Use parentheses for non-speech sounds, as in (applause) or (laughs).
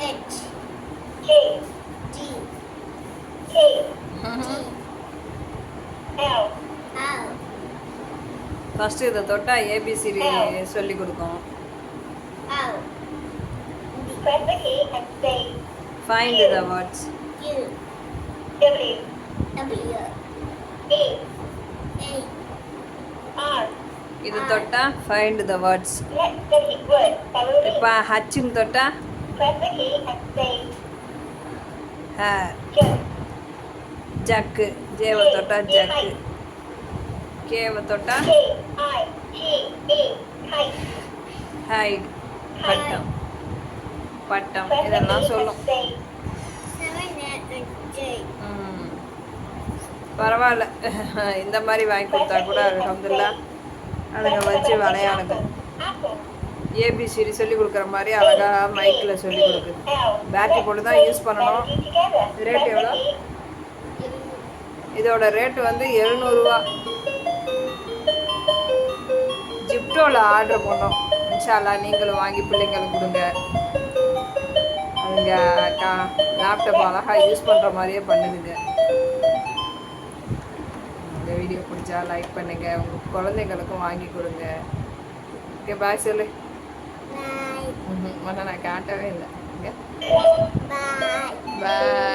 H, K, L, first இதை தொட்டா ABCD சொல்லி கொடுக்கும். The find the words you W, W E, E R. இது தொட்டா find the words Let's get இப்போ ஹச்சுன்னு தொட்டா? Press ஜக்கு ஜேவ தொட்டா ஜக்கு கேவ தொட்டா? ஹாய் பட்டம். பட்டம். இதெல்லாம் சொல்லும். பரவாயில்ல. (laughs) இந்த மாதிரி வாங்கி கொடுத்தா கூட அலமதுல்லா அதுங்க வச்சு விளையாடுங்க. ஏபிசிடி சொல்லி கொடுக்குற மாதிரி அழகாக மைக்கில் சொல்லி கொடுக்குது பேட்டரி போட்டு தான் யூஸ் பண்ணணும். ரேட் எவ்வளோ? இதோட ரேட்டு வந்து எழுநூறுவா. ஜிப்டோவில் ஆர்டர் பண்ணோம் இன்ஷால்லா நீங்களும் வாங்கி பிள்ளைங்களுக்கு கொடுங்க. அதுங்க கா லேப்டாப் அழகாக யூஸ் பண்ணுற மாதிரியே பண்ணுதுங்க. பிடிச்சா லைக் பண்ணுங்க. உங்கள் குழந்தைங்களுக்கும் வாங்கி கொடுங்க. ஓகே பாய் சொல்லு. உன்னை நான் காட்டவே இல்லை. பாய்